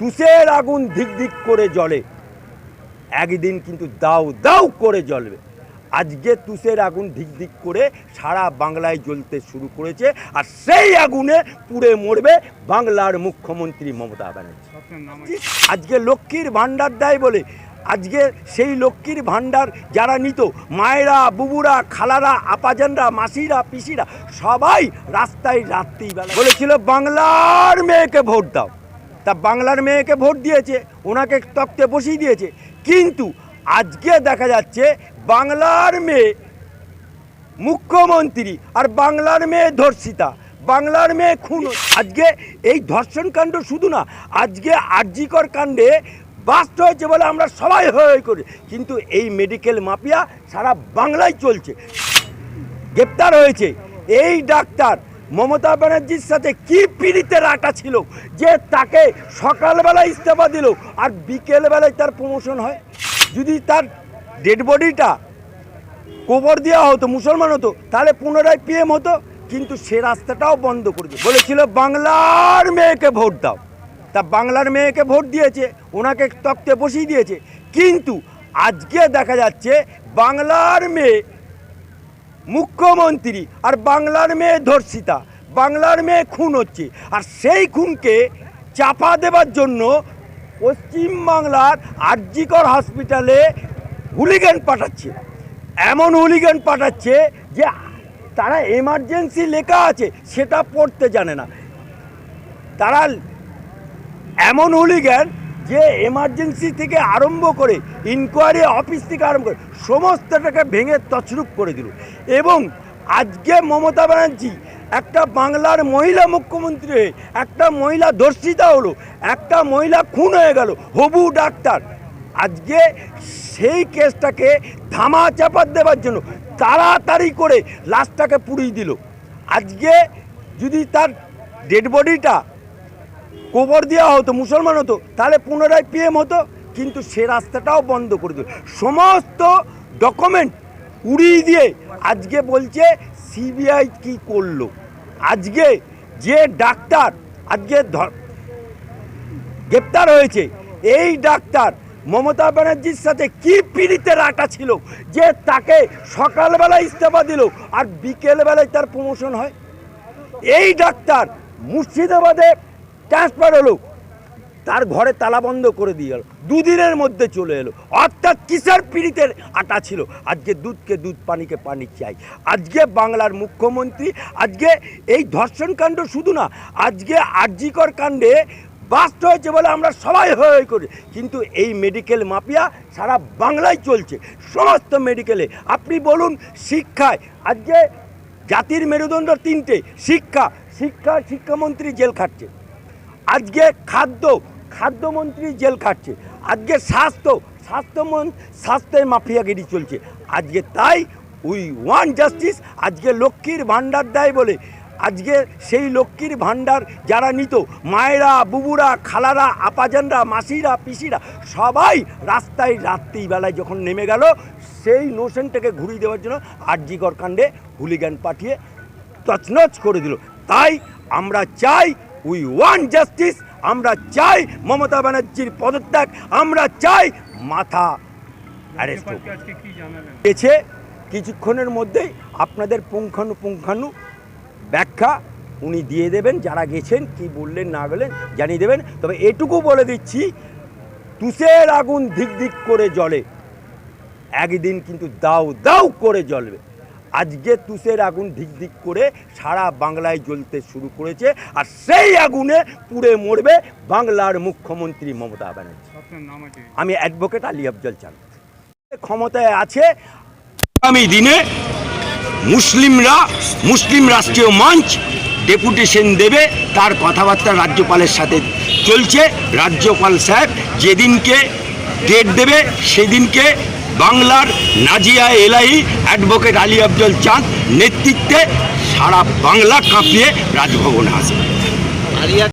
তুষের আগুন ধিক ধিক করে জ্বলে। একদিন কিন্তু দাউ দাউ করে জ্বলবে। আজকে তুষের আগুন ধিক ধিক করে সারা বাংলায় জ্বলতে শুরু করেছে আর সেই আগুনে পুড়ে মরবে বাংলার মুখ্যমন্ত্রী মমতা ব্যানার্জি। আজকে লক্ষ্মীর ভাণ্ডার দেয় বলে। আজকে সেই লক্ষ্মীর ভাণ্ডার যারা নিত মায়েরা বুবুরা খালারা আপাজানরা মাসিরা পিসিরা সবাই রাস্তায় রাত্রিবেলা বলেছিল বাংলার মেয়েকে ভোট দাও। তা বাংলার মেয়েকে ভোট দিয়েছে, ওনাকে তক্তে বসিয়ে দিয়েছে। কিন্তু আজকে দেখা যাচ্ছে বাংলার মেয়ে মুখ্যমন্ত্রী আর বাংলার মেয়ে ধর্ষিতা, বাংলার মেয়ে খুন। আজকে এই ধর্ষণ কাণ্ড শুধু না, আজকে আরজিকর কাণ্ডে বাস্ট হয়েছে বলে আমরা সবাই হয়ে করি। কিন্তু এই মেডিকেল মাফিয়া সারা বাংলায় চলছে। গ্রেপ্তার হয়েছে। এই ডাক্তার মমতা ব্যানার্জির সাথে কি পীড়িতের আটা ছিল? যে তাকে সকালবেলা ইস্তফা দিল আর বিকেলবেলায় তার প্রমোশন হয়। যদি তার ডেড বডিটা কোবর দেওয়া হতো, মুসলমান হতো, তাহলে পুনরায় পিএম হতো, কিন্তু সে রাস্তাটাও বন্ধ করে বলেছিল, বাংলার মেয়েকে ভোট দাও। তা বাংলার মেয়েকে ভোট দিয়েছে, ওনাকে তক্তে বসিয়ে দিয়েছে। কিন্তু আজকে দেখা যাচ্ছে, বাংলার মেয়ে মুখ্যমন্ত্রী আর বাংলার মেয়ে ধর্ষিতা। বাংলার মেয়ে খুন হচ্ছে। আর সেই খুনকে চাপা দেবার জন্য পশ্চিমবাংলার আরজিকর হসপিটালে হুলিগান পাঠাচ্ছে। এমন হুলিগান পাঠাচ্ছে যে তারা এমার্জেন্সি লেখা আছে, সেটা পড়তে জানে না। তারা এমন হুলিগান যে এমার্জেন্সি থেকে আরম্ভ করে ইনকোয়ারি অফিস থেকে আরম্ভ করে সমস্তটাকে ভেঙে তছরূপ করে দিল। এবং আজকে মমতা ব্যানার্জি একটা বাংলার মহিলা মুখ্যমন্ত্রী হয়ে একটা মহিলা ধর্ষিতা হলো, একটা মহিলা খুন হয়ে গেল, হবু ডাক্তার। আজকে সেই কেসটাকে ধামা চাপা দেওয়ার জন্য তাড়াতাড়ি করে লাশটাকে পুড়িয়ে দিল। আজকে যদি তার ডেড বডিটা কোবর দেওয়া হতো, মুসলমান হতো, তাহলে পুনরায় পিএম হতো, কিন্তু সে রাস্তাটাও বন্ধ করে দিল। সমস্ত ডকুমেন্ট উড়িয়ে দিয়ে আজকে বলছে সিবিআই কি করল? আজকে যে ডাক্তার, আজকে গ্রেপ্তার হয়েছে, এই ডাক্তার মমতা ব্যানার্জির সাথে কি পীড়িতের রাখা ছিল যে তাকে সকালবেলা ইস্তফা দিল আর বিকেলবেলায় তার প্রমোশন হয়? এই ডাক্তার মুর্শিদাবাদে ট্রান্সফার হলো। তার ঘরে তালা বন্ধ করে দিয়ে গেল দুদিনের মধ্যে চলে এলো। অর্থাৎ কিসের পীড়িতের আটা ছিল? আজকে দুধকে দুধ, পানিকে পানি চাই। আজকে বাংলার মুখ্যমন্ত্রী, আজকে এই ধর্ষণকাণ্ড শুধু না, আজকে আরজিকর কাণ্ডে বাস্ট হয়েছে বলে আমরা সবাই হয়ে করি। কিন্তু এই মেডিকেল মাফিয়া সারা বাংলায় চলছে। সমস্ত মেডিকেলে। আপনি বলুন, শিক্ষায়। আজকে জাতির মেরুদণ্ড তিনটে। শিক্ষা। শিক্ষা শিক্ষামন্ত্রী জেল খাটছে। আজকে খাদ্য খাদ্যমন্ত্রী জেল খাটছে। আজকে স্বাস্থ্য, স্বাস্থ্যমন, স্বাস্থ্যের মাফিয়াগিরি চলছে। আজকে তাই উই ওয়ান জাস্টিস, আজকে লক্ষ্মীর ভাণ্ডার দেয় বলে। আজকে সেই লক্ষ্মীর ভাণ্ডার যারা নিত, মায়েরা, বুবুরা, খালারা, আপাজানরা, মাসিরা, পিসিরা, সবাই রাস্তায় রাত্রিবেলায় যখন নেমে গেল, সেই নোশনটাকে ঘুরিয়ে দেওয়ার জন্য আরজিকর কাণ্ডে হুলিগান পাঠিয়ে তছনছ করে দিল। তাই আমরা চাই উই ওয়ান জাস্টিস আমরা চাই মমতা ব্যানার্জির পদত্যাগ আমরা চাই মাথা অ্যারেস্ট কিছুক্ষণের মধ্যেই আপনাদের পুঙ্খানু পুঙ্খানু ব্যাখ্যা উনি দিয়ে দেবেন যারা গেছেন কি বললেন না বললেন জানিয়ে দেবেন। তবে এটুকু বলে দিচ্ছি তুষের আগুন ধিক ধিক করে জ্বলে। একদিন কিন্তু দাউ দাউ করে জ্বলবে। আজকে তুষের আগুন ধিক ধিক করে সারা বাংলায় জ্বলতে শুরু করেছে আর সেই আগুনে পুড়ে মরবে বাংলার মুখ্যমন্ত্রী মমতা ব্যানার্জি। আমি অ্যাডভোকেট আলী আফজল চান ক্ষমতায় আছে আগামী দিনে মুসলিমরা মুসলিম রাষ্ট্রীয় মঞ্চ ডেপুটেশন দেবে তার কথাবার্তা রাজ্যপালের সাথে চলছে। রাজ্যপাল সাহেব যেদিনকে ডেট দেবে সেদিনকে বাংলার নাজিয়া এলাহি অ্যাডভোকেট আলী আফজল চাঁদ নেতৃত্বে সারা বাংলা কাঁপিয়ে রাজভবনে আসবে